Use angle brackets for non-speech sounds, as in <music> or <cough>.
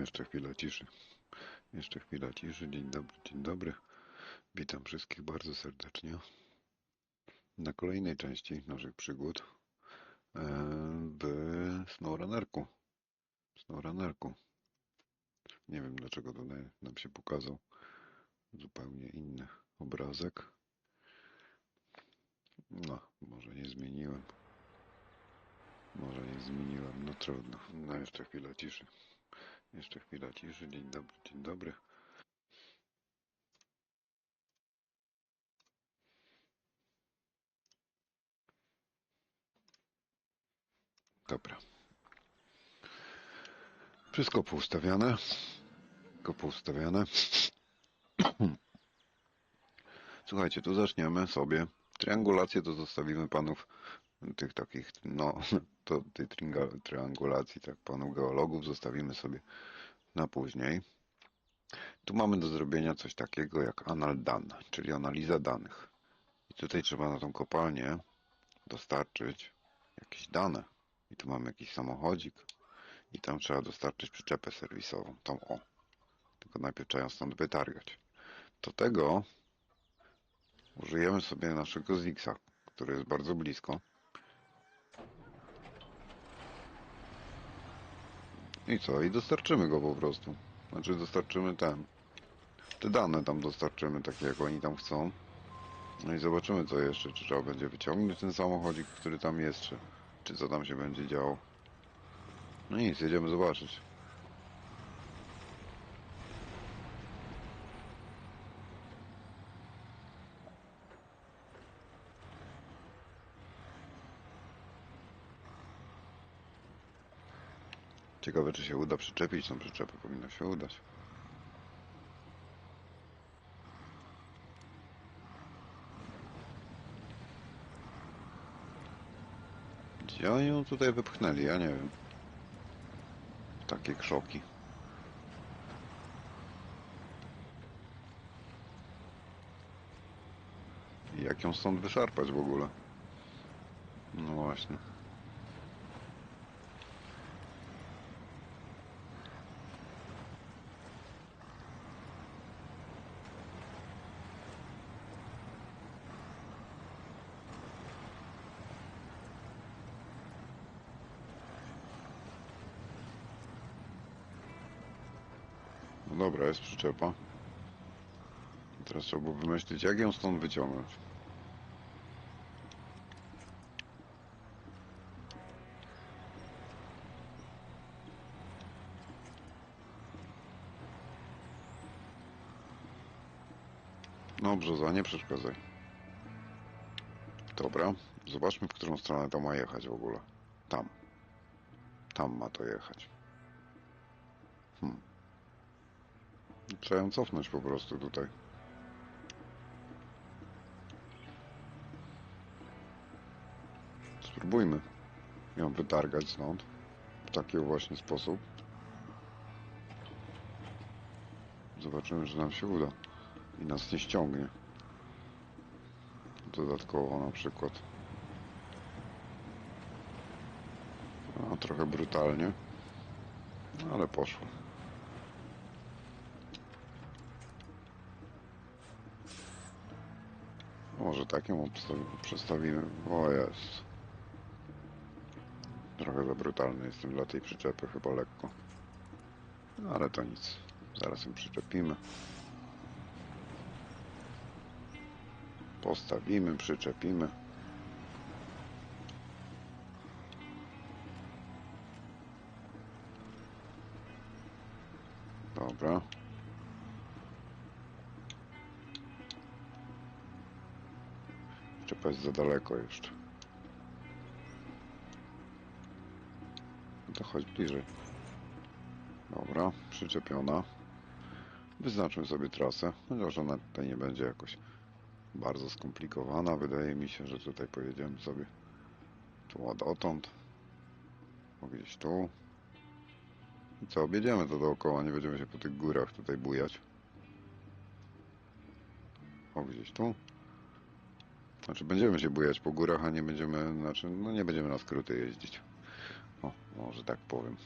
jeszcze chwila ciszy. Jeszcze chwila ciszy. Dzień dobry, dzień dobry. Witam wszystkich bardzo serdecznie na kolejnej części naszych przygód e, w SnowRunnerku. SnowRunnerku. Nie wiem dlaczego tutaj nam się pokazał zupełnie inny obrazek. No, może nie zmieniłem. Może nie zmieniłem, no trudno. No jeszcze chwila ciszy. Jeszcze chwila ciszy. Dzień dobry, dzień dobry. Dobra. Wszystko poustawiane. Wszystko poustawiane. <clears throat> Słuchajcie, tu zaczniemy sobie. Triangulację to zostawimy panów tych takich, no, <laughs> to tej triangulacji, tak, panów geologów zostawimy sobie na później. Tu mamy do zrobienia coś takiego jak anal dan, czyli analiza danych. I tutaj trzeba na tą kopalnię dostarczyć jakieś dane. I tu mamy jakiś samochodzik i tam trzeba dostarczyć przyczepę serwisową, tą o. Tylko najpierw trzeba ją stąd wytargać. Do tego użyjemy sobie naszego Zixa, który jest bardzo blisko. I co? I dostarczymy go po prostu. Znaczy dostarczymy ten. Te dane tam dostarczymy, takie jak oni tam chcą. No i zobaczymy co jeszcze. Czy trzeba będzie wyciągnąć ten samochodzik, który tam jest, czy, czy co tam się będzie działo. No nic, jedziemy zobaczyć. Ciekawe, czy się uda przyczepić tą przyczepę. Powinno się udać. Gdzie oni ją tutaj wypchnęli? Ja nie wiem. Takie krzoki. Jak ją stąd wyszarpać w ogóle? No właśnie. No dobra, jest przyczepa. Teraz trzeba było wymyślić, jak ją stąd wyciągnąć. No brzoza, nie przeszkadzaj. Dobra, zobaczmy, w którą stronę to ma jechać w ogóle. Tam. Tam ma to jechać. Hmm. Trzeba ją cofnąć po prostu tutaj. Spróbujmy ją wytargać stąd. W taki właśnie sposób. Zobaczymy, że nam się uda. I nas nie ściągnie. Dodatkowo na przykład. No, trochę brutalnie. No, ale poszło. Może taką obstawi- przestawimy. O jest. Trochę za brutalny jestem dla tej przyczepy, chyba lekko. No, ale to nic. Zaraz ją przyczepimy. Postawimy, przyczepimy. Dobra. Przyczepa jest za daleko jeszcze. No to chodź bliżej. Dobra, przyczepiona. Wyznaczmy sobie trasę, chociaż ona tutaj nie będzie jakoś bardzo skomplikowana. Wydaje mi się, że tutaj pojedziemy sobie tu dotąd. O, Gdzieś tu. I co, objedziemy to dookoła, nie będziemy się po tych górach tutaj bujać. O, gdzieś tu. Znaczy będziemy się bujać po górach, a nie będziemy, znaczy, no nie będziemy na skróty jeździć. O, może tak powiem.